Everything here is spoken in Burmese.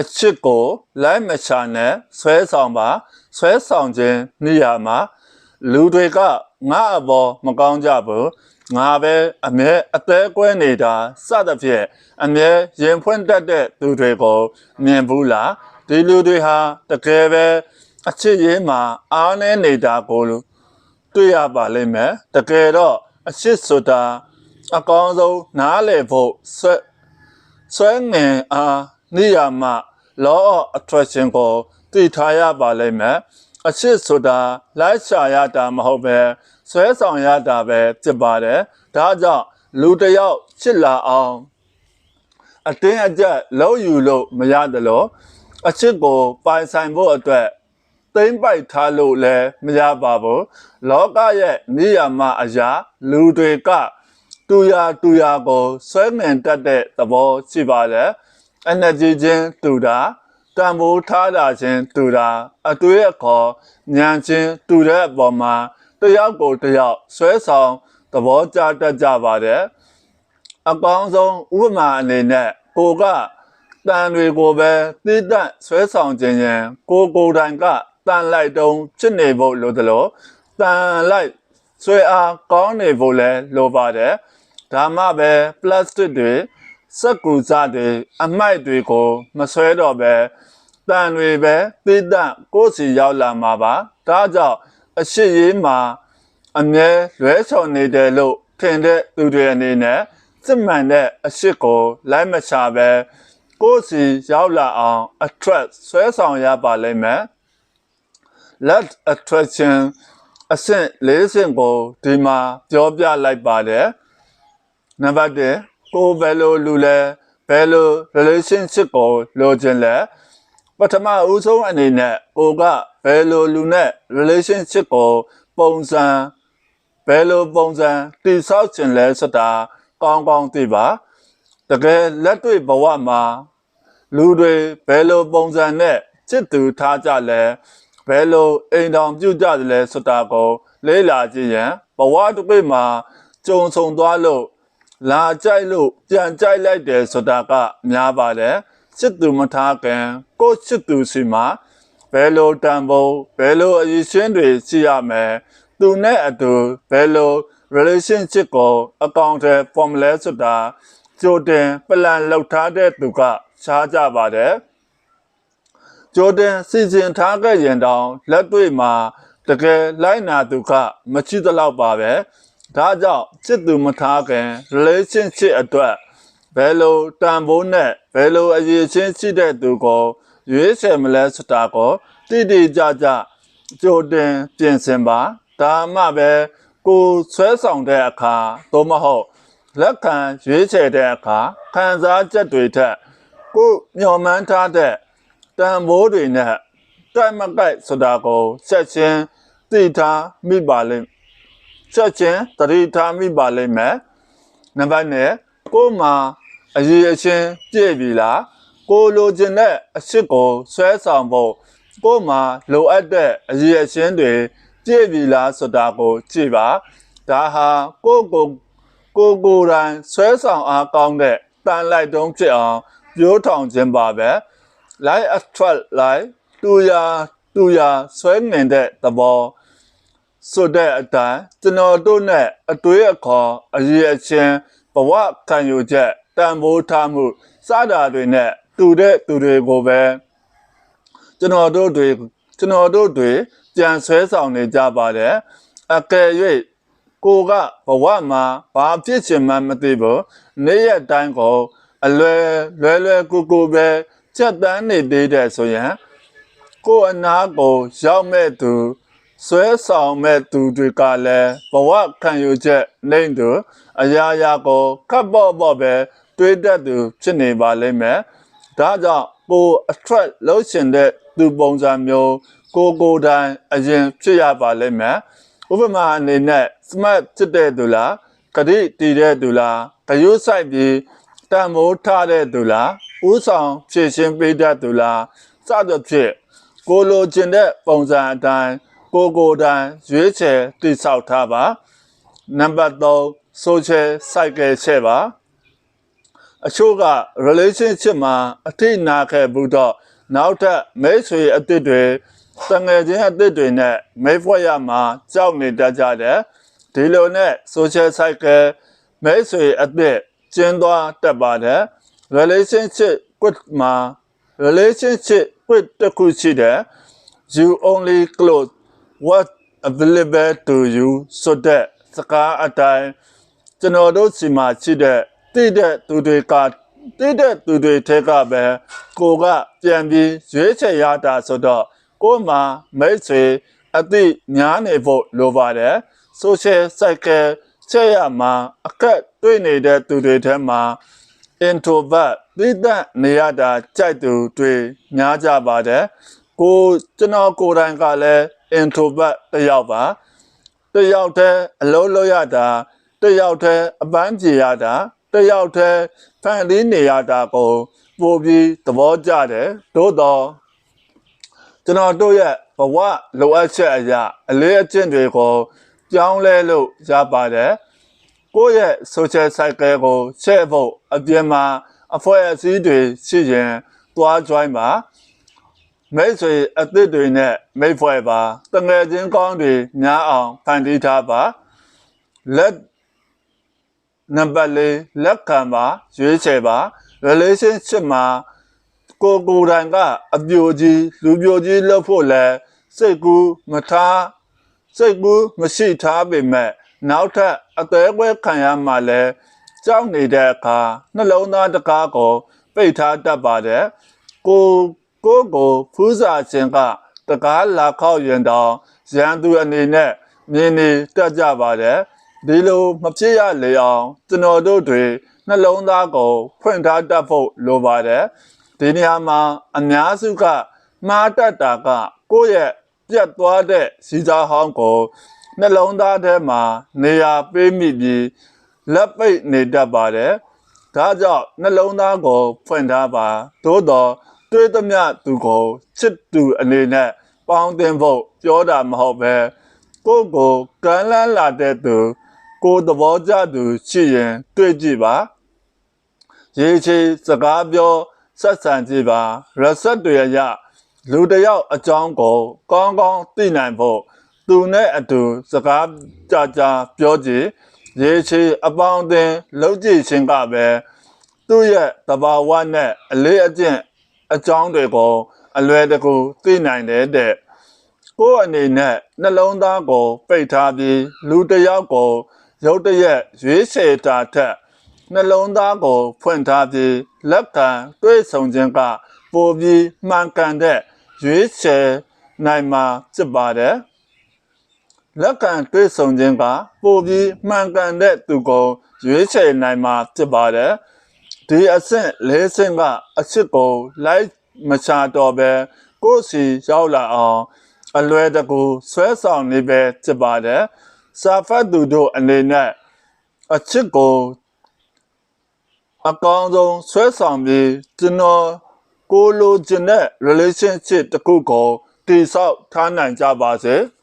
အချစ်ကိုလိုက်မချနဲ့ဆွဲဆောင်ပါဆွဲဆောင်ခြင်းနေရာမှာလူတွေကငါအပေါ်မကောင်းကြဘူးငါပဲအမြဲအသေးကွဲနေတာစသဖြင့်အမြဲရင်ဖွင့်တတ်တဲ့သူတွေကိုမြင်ဘူးလားဒီလူတွေဟာတကယ်ပဲအချစ်ရေးမှာအားနည်းနေတာကိုတွေ့ရပါလိမ့်မယ်တကယ်တော့အချစ်ဆိုတာအကောင်းဆုံးနားလည်ဖို့ဆွဲဆွဲငင်အားနေရာမှာ law of attraction ကိုသိထားရပါလိမ့်မယ်အချစ်ဆိုတာလိုက်ရှာရတာမဟုတ်ပဲဆွဲဆောင်ရတာပဲဖြစ်ပါတယ်ဒါကြောင့်လူတစ်ယောက်ချစ်လာအောင်အတင်းအကျပ်လုံးယူလို့မရတယ်လို့အချစ်ကိုပိုင်ဆိုင်ဖို့အတွက်သိမ့်ပိုက်ထားလို့လည်းမရပါဘူးလောကရဲ့နေရာမှာအရာ လူတွေကတူရာတူရာကိုဆွဲငင်တတ်တဲ့သဘောရှိပါတယ် energy ချင်းတူတာတန်ဖိုးထားတာချင်းတူတာအတွေ့အခေါ်ဉာဏ်ချင်းတူတဲ့အပေါ်မှာတယောက်ကိုတယောက်ဆွဲဆောင်သဘောကျတတ်ကြပါတယ်အကောင်းဆုံးဥပမာအနေနဲ့ကိုကတန်တွေကိုပဲသိတတ်ဆွဲဆောင်ခြင်းရင်ကိုကိုယ်တိုင်ကတန်လိုက်တုံးဖြစ်နေဖို့လိုသလိုတန်လိုက်ဆွဲအားကောင်းနေဖို့လည်းလိုပါတယ်ဒါမှပဲ plastic တွေ စက်ကူစတွေအမိုက်တွေကို မဆွဲတော့ပဲတန်တွေပဲသိတတ်ကိုယ်စီရောက်လာမှာပါဒါကြောင့်အရှိရေးမှာအမြဲလွဲချော်နေတယ်လို့ထင်တဲ့သူတွေအနေနဲ့စစ်မှန်တဲ့အရှိကိုလိုက်မချပဲကိုယ်စီရောက်လာအောင် attract ဆွဲဆောင်ရပါလိမ့်မယ် let attraction အဆင့်၄ဆင့်ကိုဒီမှာပြောပြလိုက်ပါတယ်နံပါတ်1 ကိုယ်ဘယ်လိုလူလဲဘယ်လို relationship ကိုလိုချင်လဲပထမဦးဆုံးအနေနဲ့ကိုကဘယ်လိုလူနဲ့ relationship ကိုပုံစံဘယ်လိုပုံစံတည်ဆောက်ခြင်းလဲဆိုတာကောင်းကောင်းသိပါတကယ်လက်တွေ့ဘဝမှာလူတွေဘယ်လိုပုံစံနဲ့จิตတူထားကြလဲဘယ်လိုအိမ်တော်ပြုကြတယ်လဲဆိုတာကိုလေးလာကြည့်ရင်ဘဝတစ်ပိမှာကြုံဆုံသွားလို့ လာကြိုက်လို့ပြန်ကြိုက်လိုက်တယ်ဆိုတာကများပါတယ်စစ်သူမထားခင်ကိုယ့်စစ်သူစီမှာဘယ်လိုတန်ဖိုးဘယ်လိုအရည်ရှင်းတွေရှိရမယ်သူနဲ့အတူဘယ်လို relationship ကိုအကောင့်ထဲ formula ဆိုတာကြိုတင် plan လောက်ထားတဲ့သူကရှားကြပါတယ်ကြိုတင်စီစဉ်ထားခဲ့ရင်တောင်လက်တွေ့မှာတကယ်လိုက်နာသူကမရှိသလောက်ပါပဲ ဒါကြောင့်စစ်သူမထားခင် relationship အတွက်ဘယ်လိုတန်ဖိုးနဲ့ဘယ်လိုအရေးချင်းရှိတဲ့သူကိုရွေးချယ်မလဲဆိုတာကိုတိတိကျကျကြိုတင်ပြင်ဆင်ပါဒါမှပဲကိုယ်ဆွဲဆောင်တဲ့အခါသို့မဟုတ်လက်ခံရွေးချယ်တဲ့အခါခံစားချက်တွေထက်ကိုယ်မျှော်မှန်းထားတဲ့တန်ဖိုးတွေနဲ့တိုက်မကိုက်ဆိုတာကိုဆက်ချင်းသိထားမိပါလိမ့် ချက်ချင်းသတိထားမိပါလိမ့်မယ်နံပါတ်1ကိုယ်မှာအရေးအချင်းပြည့်ပြီလားကိုယ်လိုချင်တဲ့အစ်စ်ကိုဆွဲဆောင်ဖို့ကိုယ်မှာလိုအပ်တဲ့အရေးအချင်းတွေပြည့်ပြီလားဆိုတာကိုကြည့်ပါဒါဟာကိုယ့်ကိုယ်ကိုယ်ကိုယ်တိုင်ဆွဲဆောင်အားကောင်းတဲ့တန်လိုက်တုံးဖြစ်အောင်ပြိုးထောင်ခြင်းပါပဲ light attract light တူရာတူရာဆွဲငင်တဲ့သဘော ဆိုတဲ့အတိုင်းကျွန်တော်တို့နဲ့အတွေ့အခေါ်အရေးအချင်းဘဝခံယူချက်တန်ဖိုးထားမှုစတာတွေနဲ့တူတဲ့သူတွေကိုပဲကျွန်တော်တို့တွေကျွန်တော်တို့တွေပြန်ဆွဲဆောင်နေကြပါတယ်အကယ်၍ကိုကဘဝမှာဘာဖြစ်ချင်မှမသိဘူးနေ့ရက်တိုင်းကိုအလွယ်လွယ်လွယ်ကူကူပဲချက်တန်းနေသေးတယ်ဆိုရင်ကိုအနာကိုရောက်မဲ့သူ ဆွဲဆောင်မဲ့သူတွေကလည်းဘဝခံယူချက်နှိမ့်သူအရာရာကိုခပ်ပေါ့ပေါ့ပဲတွေးတတ်သူဖြစ်နေပါလိမ့်မယ်ဒါကြောင့်ကို attract လုပ်ရှင်တဲ့သူပုံစံမျိုးကိုကိုယ်တိုင်အရင်ဖြစ်ရပါလိမ့်မယ်ဥပမာအနေနဲ့ smart ဖြစ်တဲ့သူလားကတိတည်တဲ့သူလားဂရုစိုက်ပြီးတန်မိုးထားတဲ့သူလားဥဆောင်ဖြည့်ရှင်းပေးတတ်သူလားစသဖြင့်ကိုလိုချင်တဲ့ပုံစံအတိုင်း ကိုကိုယ်တိုင်ရွေးချယ်တည်ဆောက်ထားပါနံပါတ်3 social cycle ချက်ပါအချို့က relationship မှာအထိနာခဲ့ဘူးတော့နောက်ထပ်မိတ်ဆွေအသစ်တွေတငယ်ချင်းအသစ်တွေနဲ့မိတ်ဖွဲ့ရမှာကြောက်နေတတ်ကြတယ်ဒီလိုနဲ့ social cycle မိတ်ဆွေအသစ်ကျင်းသွားတတ်ပါတယ် relationship with မှာ relationship with တစ်ခုရှိတယ် you only close what available to you ဆိုတဲ့စကားအတိုင်းကျွန်တော်တို့စီမှာရှိတဲ့တိတဲ့သူတွေကတိတဲ့သူတွေထဲကပဲကိုကပြန်ပြီးရွေးချယ်ရတာဆိုတော့ကို့မှာမိတ်ဆွေအသည့်ညားနေဖို့လိုပါတယ် social cycle ချက်ရမှာအခက်တွေ့နေတဲ့သူတွေထဲမှာ introvert သိတဲ့နေရတာကြိုက်သူတွေများကြပါတယ်ကိုကျွန်တော်ကိုယ်တိုင်ကလည်း introvert တစ်ယောက်ပါတစ်ယောက်တည်းအလုံးလုံးရတာတစ်ယောက်တည်းအပန်းပြေရတာတစ်ယောက်တည်းဖန်လေးနေရတာကိုပိုပြီးသဘောကျတယ်သို့တော့ကျွန်တော်တို့ရဲ့ဘဝလိုအပ်ချက်အရာအလေးအကျင့်တွေကိုပြောင်းလဲလို့ရပါတယ်ကိုယ့်ရဲ့ social cycle ကိုရှေ့ဖို့အပြင်မှာအဖွဲ့အစည်းတွေရှိရင်တွား join ပါ မိတ်ဆွေအသစ်တွေနဲ့မိတ်ဖွဲ့ပါတငယ်ချင်းကောင်းတွေများအောင်ဖန်တီးထားပါလက်နံပါတ်လေးလက်ခံပါရွေးချယ်ပါ relationship မှာကိုယ်ကိုယ်တိုင်ကအပြိုကြီးလူပြိုကြီးလုပ်ဖို့လဲစိတ်ကူးမထားစိတ်ကူးမရှိထားပေမဲ့နောက်ထပ်အသေးကွဲခံရမှလည်းကြောက်နေတဲ့အခါနှလုံးသားတကားကိုပိတ်ထားတတ်ပါတယ်ကို ကိုကိုဖူးစာခြင်းကတကားလာခောက်ရင်တော့ရန်သူအနေနဲ့မြင်နေတတ်ကြပါတယ်ဒီလိုမဖြစ်ရလေအောင်ကျွန်တော်တို့တွေနှလုံးသားကိုဖွင့်ထားတတ်ဖို့လိုပါတယ်ဒီနေရာမှာအများစုကမှားတတ်တာကကိုယ့်ရဲ့ပြတ်သွားတဲ့စီစားဟောင်းကိုနှလုံးသားထဲမှာနေရာပေးမိပြီးလက်ပိတ်နေတတ်ပါတယ်။ဒါကြောင့်နှလုံးသားကိုဖွင့်ထားပါသို့တော့ တွေးသမျှသူကိုချစ်သူအနေနဲ့ပေါင်းတင်ဖို့ပြောတာမဟုတ်ပဲကိုယ့်ကိုကမ်းလှမ်းလာတဲ့သူကိုယ်သဘောကျသူရှိရင်တွေ့ကြည့်ပါရေချေစကားပြောဆက်ဆံကြည့်ပါရက်ဆက်တွေရလူတစ်ယောက်အကြောင်းကိုကောင်းကောင်းသိနိုင်ဖို့သူနဲ့အတူစကားကြကြပြောကြည့်ရေချေအပေါင်းအသင်းလုံးကြည့်ခြင်းကပဲသူ့ရဲ့တဘာဝနဲ့အလေးအကျင့် အကြောင်းတွေကိုအလွယ်တကူသိနိုင်တယ်တဲ့ကိုယ့်အနေနဲ့နှလုံးသားကို ပိတ်ထားပြီးလူတစ်ယောက်ကိုရုတ်တရက်ရွေးချယ်တာထက်နှလုံးသားကိုဖွင့်ထားပြီးလက်ခံတွေးဆုံခြင်းကပိုပြီးမှန်ကန်တဲ့ရွေးချယ်နိုင်မှာဖြစ်ပါတယ်လက်ခံတွေးဆုံခြင်းကပိုပြီးမှန်ကန်တဲ့သူကိုရွေးချယ်နိုင်မှာဖြစ်ပါတယ် ဒီအဆင့်၄ဆင့်ကအချစ်ကိုလိုက်မချတော့ပဲကိုယ့်စီရောက်လာအောင်အလွယ်တကူဆွဲဆောင်နေပဲဖြစ်ပါတယ်စာဖတ်သူတို့အနေနဲ့အချစ်ကိုအကောင်းဆုံးဆွဲဆောင်ပြီးကျွန်တော်ကိုလိုချင်တဲ့ relationship တစ်ခုကိုတည်ဆောက်ထားနိုင်ကြပါစေ။